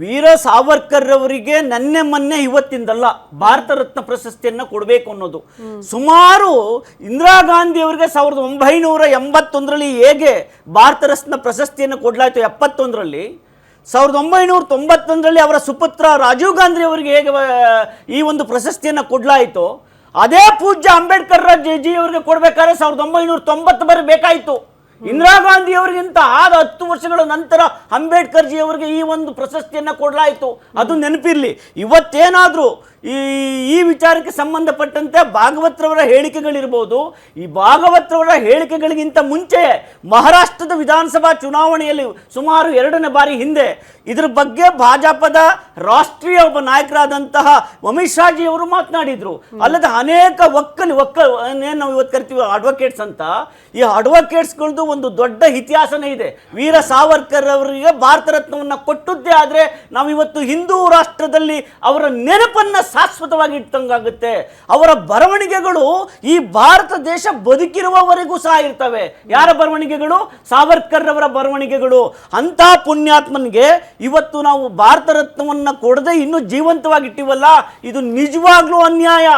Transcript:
ವೀರ ಸಾವರ್ಕರ್ ಅವರಿಗೆ ನನ್ನೆ ಮೊನ್ನೆ ಇವತ್ತಿಂದಲ್ಲ ಭಾರತ ರತ್ನ ಪ್ರಶಸ್ತಿಯನ್ನ ಕೊಡಬೇಕು ಅನ್ನೋದು. ಸುಮಾರು ಇಂದಿರಾ ಗಾಂಧಿ ಅವರಿಗೆ ಸಾವಿರದ ಒಂಬೈನೂರ ಎಂಬತ್ತೊಂದರಲ್ಲಿ ಹೇಗೆ ಭಾರತ ರತ್ನ ಪ್ರಶಸ್ತಿಯನ್ನು ಕೊಡಲಾಯಿತು ಎಪ್ಪತ್ತೊಂದರಲ್ಲಿ, ಸಾವಿರದ ಒಂಬೈನೂರ ತೊಂಬತ್ತೊಂದರಲ್ಲಿ ಅವರ ಸುಪುತ್ರ ರಾಜೀವ್ ಗಾಂಧಿ ಅವರಿಗೆ ಹೇಗೆ ಈ ಒಂದು ಪ್ರಶಸ್ತಿಯನ್ನು ಕೊಡಲಾಯಿತು. ಅದೇ ಪೂಜ್ಯ ಅಂಬೇಡ್ಕರ್ ಜಿ ಅವರಿಗೆ ಕೊಡಬೇಕಾದ್ರೆ ಸಾವಿರದ ಒಂಬೈನೂರ ತೊಂಬತ್ತು ಬರಬೇಕಾಯಿತು ಇಂದಿರಾ ಗಾಂಧಿ ಅವರಿಗಿಂತ ಆದ ಹತ್ತು ವರ್ಷಗಳ ನಂತರ ಅಂಬೇಡ್ಕರ್ ಜಿ ಅವರಿಗೆ ಈ ಒಂದು ಪ್ರಶಸ್ತಿಯನ್ನು ಕೊಡಲಾಯಿತು. ಅದು ನೆನಪಿರಲಿ. ಇವತ್ತೇನಾದರೂ ಈ ಈ ವಿಚಾರಕ್ಕೆ ಸಂಬಂಧಪಟ್ಟಂತೆ ಭಾಗವತ್ರವರ ಹೇಳಿಕೆಗಳಿರ್ಬೋದು. ಈ ಭಾಗವತ್ರವರ ಹೇಳಿಕೆಗಳಿಗಿಂತ ಮುಂಚೆ ಮಹಾರಾಷ್ಟ್ರದ ವಿಧಾನಸಭಾ ಚುನಾವಣೆಯಲ್ಲಿ ಸುಮಾರು ಎರಡನೇ ಬಾರಿ ಹಿಂದೆ ಇದ್ರ ಬಗ್ಗೆ ಭಾಜಪದ ರಾಷ್ಟ್ರೀಯ ಒಬ್ಬ ನಾಯಕರಾದಂತಹ ಅಮಿತ್ ಶಾಜಿಯವರು ಮಾತನಾಡಿದ್ರು. ಅಲ್ಲದೆ ಅನೇಕ ಒಕ್ಕಲಿ, ಒಕ್ಕ, ಏನು ನಾವು ಇವತ್ತು ಕರಿತೀವಿ ಅಡ್ವೊಕೇಟ್ಸ್ ಅಂತ. ಈ ಅಡ್ವೊಕೇಟ್ಸ್ಗಳದ್ದು ಒಂದು ದೊಡ್ಡ ಇತಿಹಾಸನೇ ಇದೆ. ವೀರ ಸಾವರ್ಕರ್ ಅವರಿಗೆ ಭಾರತ ರತ್ನವನ್ನು ಕೊಟ್ಟದ್ದೇ ಆದರೆ ನಾವು ಇವತ್ತು ಹಿಂದೂ ರಾಷ್ಟ್ರದಲ್ಲಿ ಅವರ ನೆನಪನ್ನ ಶಾಶ್ವತವಾಗಿ ಇಟ್ಟಂಗಾಗುತ್ತೆ. ಅವರ ಬರವಣಿಗೆಗಳು ಈ ಭಾರತ ದೇಶ ಬದುಕಿರುವವರೆಗೂ ಸಹ ಇರ್ತವೆ. ಯಾರ ಬರವಣಿಗೆಗಳು? ಸಾವರ್ಕರ್ ಅವರ ಬರವಣಿಗೆಗಳು. ಅಂತಹ ಪುಣ್ಯಾತ್ಮನಿಗೆ ಇವತ್ತು ನಾವು ಭಾರತ ರತ್ನವನ್ನ ಕೊಡದೆ ಇನ್ನೂ ಜೀವಂತವಾಗಿಟ್ಟಿವಲ್ಲ, ಇದು ನಿಜವಾಗ್ಲೂ ಅನ್ಯಾಯ.